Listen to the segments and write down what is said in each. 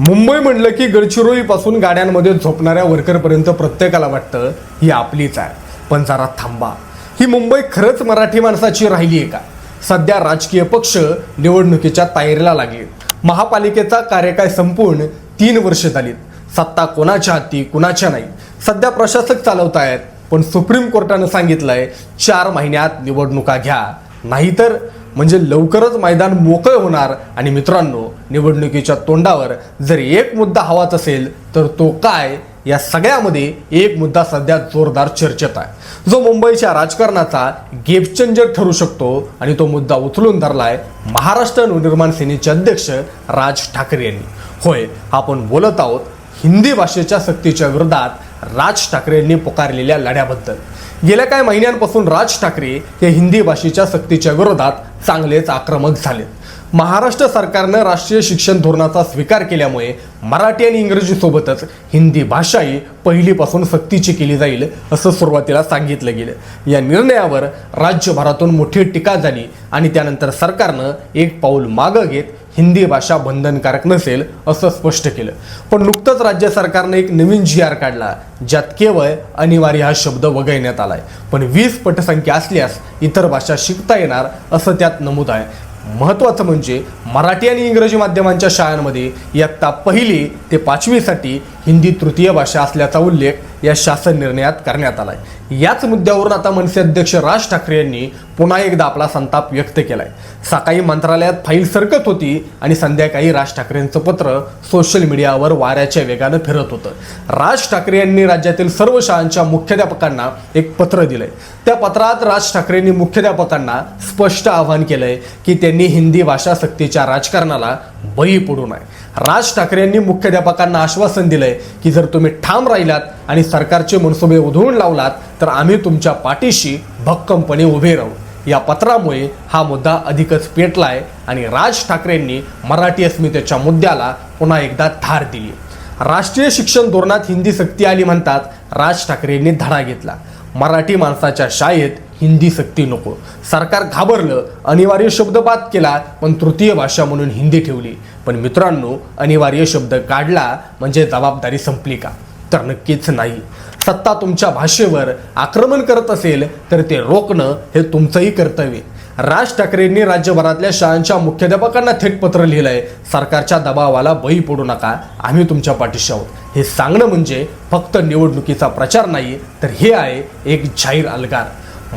मुंबई म्हणलं की गडचिरोलीपासून गाड्यांमध्ये झोपणाऱ्या वर्करपर्यंत प्रत्येकाला वाटतं ही आपलीच आहे. पण जरा थांबा. ही मुंबई खरंच मराठी माणसाची राहिली आहे का? सध्या राजकीय पक्ष निवडणुकीच्या तयारीला लागले महापालिकेचा कार्यकाळ संपूर्ण तीन वर्ष झालीत. सत्ता कोणाच्या हाती कुणाच्या नाही? सध्या प्रशासक चालवत आहेत पण सुप्रीम कोर्टानं सांगितलंय चार महिन्यात निवडणुका घ्या. नाहीतर म्हणजे लवकरच मैदान मोकळं होणार. आणि मित्रांनो निवडणुकीच्या तोंडावर जर एक मुद्दा हवाच असेल तर तो काय? या सगळ्यामध्ये एक मुद्दा सध्या जोरदार चर्चेत आहे. जो मुंबईच्या राजकारणाचा गेम चेंजर ठरू शकतो आणि तो मुद्दा उचलून धरलाय महाराष्ट्र नवनिर्माण सेनेचे अध्यक्ष राज ठाकरे यांनी. होय आपण बोलत आहोत हिंदी भाषेच्या सक्तीच्या विरोधात राज ठाकरे यांनी पुकारलेल्या लढ्याबद्दल. गेल्या काही महिन्यांपासून राज ठाकरे हे हिंदी भाषेच्या सक्तीच्या विरोधात चांगलेच आक्रमक झालेत. महाराष्ट्र सरकारनं राष्ट्रीय शिक्षण धोरणाचा स्वीकार केल्यामुळे मराठी आणि इंग्रजीसोबतच हिंदी भाषाही पहिलीपासून सक्तीची केली जाईल असं सुरुवातीला सांगितलं गेलं. या निर्णयावर राज्यभरातून मोठी टीका झाली आणि त्यानंतर सरकारनं एक पाऊल मागं घेत हिंदी भाषा बंधनकारक नसेल असं स्पष्ट केलं. पण नुकतंच राज्य सरकारनं एक नवीन जी आर काढला ज्यात केवळ अनिवार्य हा शब्द वगळण्यात आलाय. पण वीस पटसंख्या असल्यास इतर भाषा शिकता येणार असं त्यात नमूद आहे. महत्त्वाचं म्हणजे मराठी आणि इंग्रजी माध्यमांच्या शाळांमध्ये इयत्ता पहिली ते पाचवीसाठी हिंदी तृतीय भाषा असल्याचा उल्लेख या शासन निर्णयात करण्यात आलाय. याच मुद्द्यावरून आता मनसे अध्यक्ष राज ठाकरे यांनी पुन्हा एकदा आपला संताप व्यक्त केलाय. सकाळी मंत्रालयात फाईल सरकत होती आणि संध्याकाळी राज ठाकरेंचं पत्र सोशल मीडियावर वाऱ्याच्या वेगानं फिरत होतं. राज ठाकरे यांनी राज्यातील सर्व शाळांच्या मुख्याध्यापकांना एक पत्र दिलंय. त्या पत्रात राज ठाकरेंनी मुख्याध्यापकांना स्पष्ट आवाहन केलंय की त्यांनी हिंदी भाषा सक्तीच्या राजकारणाला बळी पडू नये. राज ठाकरेंनी मुख्याध्यापकांना आश्वासन दिलंय की जर तुम्ही ठाम राहिलात आणि सरकारचे मनसुबे उधळून लावलात तर आम्ही तुमच्या पाठीशी भक्कमपणे उभे राहू. या पत्रामुळे हा मुद्दा अधिकच पेटलाय आणि राज ठाकरेंनी मराठी अस्मितेच्या मुद्द्याला पुन्हा एकदा धार दिली. राष्ट्रीय शिक्षण धोरणात हिंदी सक्ती आली म्हणतात राज ठाकरेंनी धडा घेतला. मराठी माणसाच्या शाळेत हिंदी सक्ती नको. सरकार घाबरलं अनिवार्य शब्द बाद केला पण तृतीय भाषा म्हणून हिंदी ठेवली. पण मित्रांनो अनिवार्य शब्द काढला म्हणजे जबाबदारी संपली का? तर नक्कीच नाही. सत्ता तुमच्या भाषेवर आक्रमण करत असेल तर ते रोखणं हे तुमचंही कर्तव्य राज ठाकरेंनी राज्यभरातल्या शाळांच्या मुख्याध्यापकांना थेट पत्र लिहिलंय सरकारच्या दबावाला बळी पडू नका आम्ही तुमच्या पाठीशी आहोत. हे सांगणं म्हणजे फक्त निवडणुकीचा प्रचार नाही तर हे आहे एक जाहीर अलगार.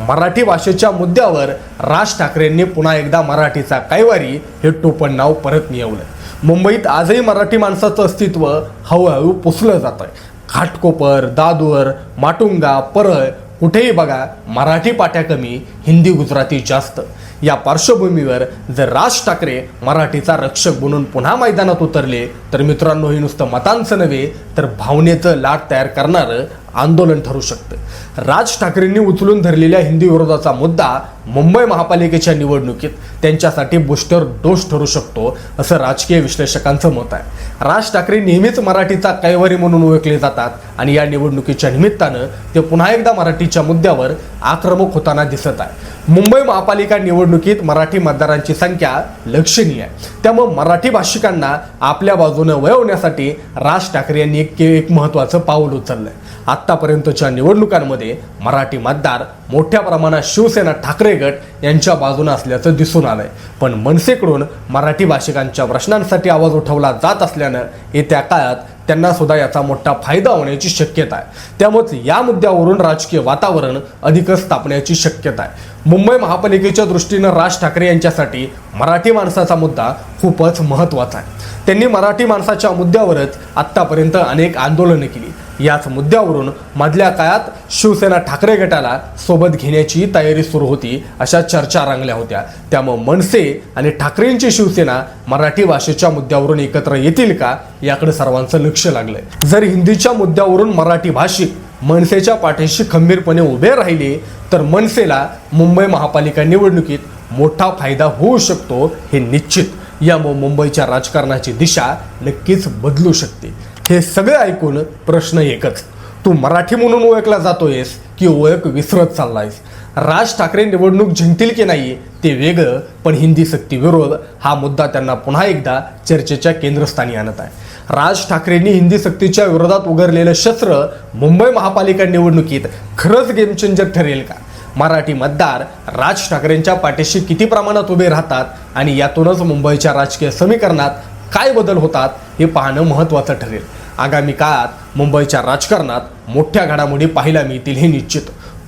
मराठी भाषेच्या मुद्द्यावर राज ठाकरेंनी पुन्हा एकदा मराठीचा कैवारी हे टोपण नाव परत मिळवलं. मुंबईत आजही मराठी माणसाचं अस्तित्व हळूहळू पुसलं जात आहे घाटकोपर दादूर माटुंगा परळ कुठेही बघा मराठी पाट्या कमी हिंदी गुजराती जास्त. या पार्श्वभूमीवर जर राज ठाकरे मराठीचा रक्षक बनून पुन्हा मैदानात उतरले तर मित्रांनो हे नुसतं मतांचं नव्हे तर भावनेचं लाट तयार करणारं आंदोलन ठरू शकतं. राज ठाकरेंनी उचलून धरलेल्या हिंदी विरोधाचा मुद्दा मुंबई महापालिकेच्या निवडणुकीत त्यांच्यासाठी बुस्टर डोस ठरू शकतो असं राजकीय विश्लेषकांचं मत आहे. राज ठाकरे नेहमीच मराठीचा कैवारी म्हणून ओळखले जातात आणि या निवडणुकीच्या निमित्तानं ते पुन्हा एकदा मराठीच्या मुद्द्यावर आक्रमक होताना दिसत आहे. मुंबई महापालिका निवडणुकीत मराठी मतदारांची संख्या लक्षणीय आहे. त्यामुळे मराठी भाषिकांना आपल्या बाजूनं वळवण्यासाठी राज ठाकरे यांनी एक एक महत्त्वाचं पाऊल आहे आत्तापर्यंतच्या निवडणुकांमध्ये मराठी मतदार मोठ्या प्रमाणात शिवसेना ठाकरे गट यांच्या बाजूने असल्याचं दिसून आलंय. पण मनसेकडून मराठी भाषिकांच्या प्रश्नांसाठी आवाज उठवला जात असल्यानं येत्या काळात त्यांना सुद्धा याचा मोठा फायदा होण्याची शक्यता आहे. त्यामुळेच या मुद्द्यावरून राजकीय वातावरण अधिकच तापण्याची शक्यता आहे. मुंबई महापालिकेच्या दृष्टीनं राज ठाकरे यांच्यासाठी मराठी माणसाचा मुद्दा खूपच महत्त्वाचा आहे. त्यांनी मराठी माणसाच्या मुद्द्यावरच आत्तापर्यंत अनेक आंदोलनं केली. याच मुद्द्यावरून मधल्या काळात शिवसेना ठाकरे गटाला सोबत घेण्याची तयारी सुरू होती अशा चर्चा रंगल्या होत्या. त्यामुळे मनसे आणि ठाकरेंची शिवसेना मराठी भाषेच्या मुद्द्यावरून एकत्र येतील का याकडे सर्वांचं लक्ष लागलंय. जर हिंदीच्या मुद्द्यावरून मराठी भाषिक मनसेच्या पाठीशी खंबीरपणे उभे राहिले तर मनसेला मुंबई महापालिका निवडणुकीत मोठा फायदा होऊ शकतो हे निश्चित. यामुळे मुंबईच्या राजकारणाची दिशा नक्कीच बदलू शकते. हे सगळं ऐकून प्रश्न एकच. तू मराठी म्हणून ओळखला जातोयस की ओळख विसरत चाललायस? राज ठाकरे निवडणूक जिंकतील की नाही ते वेगळं पण हिंदी सक्ती विरोध हा मुद्दा त्यांना पुन्हा एकदा चर्चेच्या केंद्रस्थानी आणत आहे. राज ठाकरेंनी हिंदी सक्तीच्या विरोधात उघडलेलं शस्त्र मुंबई महापालिका निवडणुकीत खरंच गेम चेंजर ठरेल का? मराठी मतदार राज ठाकरेंच्या पाठीशी किती प्रमाणात उभे राहतात आणि यातूनच मुंबईच्या राजकीय समीकरणात काय बदल होतात हे पाहणं महत्त्वाचं ठरेल. आगामी काळात मुंबईच्या राजकारणात मोठ्या घडामोडी पाहायला मिळतील हे निश्चित.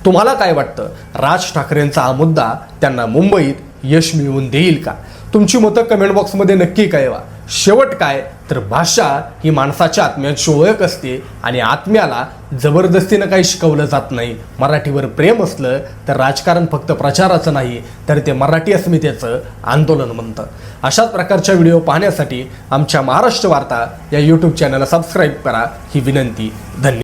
तुम्हाला काय वाटतं? राज ठाकरेंचा हा मुद्दा त्यांना मुंबईत यश मिळवून देईल का? तुमची मतं कमेंट बॉक्समध्ये नक्की कळवा. शेवट काय? तर भाषा ही माणसाच्या आत्म्याची ओळख असते आणि आत्म्याला जबरदस्तीनं काही शिकवलं जात नाही. मराठीवर प्रेम असलं तर राजकारण फक्त प्रचाराचं नाही तर ते मराठी अस्मितेचं आंदोलन म्हणतं. अशाच प्रकारच्या व्हिडिओ पाहण्यासाठी आमच्या महाराष्ट्र वार्ता या यूट्यूब चॅनलला सबस्क्राईब करा. ही विनंती. धन्यवाद.